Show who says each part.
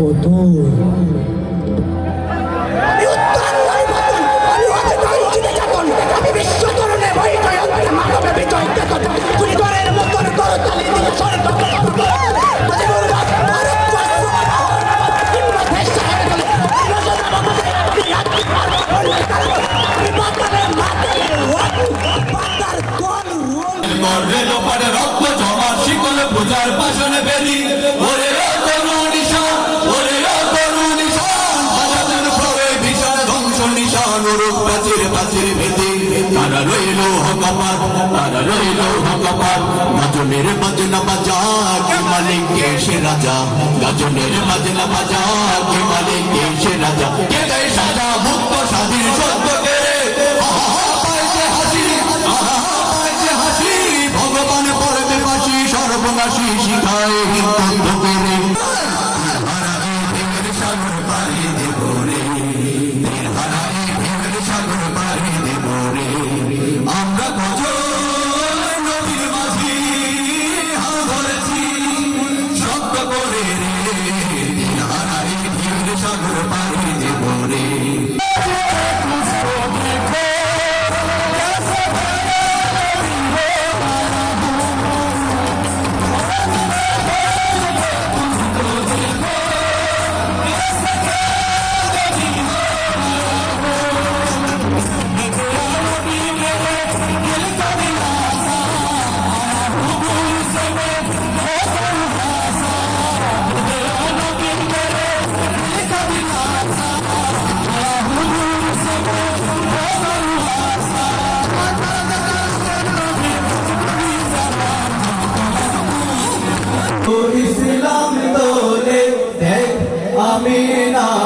Speaker 1: পুতুল
Speaker 2: রেল পারে রক্ত জমা শিকলে পূজার পাশনে বেরিয়ে রইল হকপার তারা রইল হকপার গজনের বাজনা বাজা কে মালিক কে সে রাজা গজনের বাজনা বাজা কে মালিক কে সে রাজা কে দেয় সাজা মুক্ত স্বাধীন সত্যকে ভগবান পড়বে পাশি সর্বনাশী শিখায় হিন্দু করে আমি নামা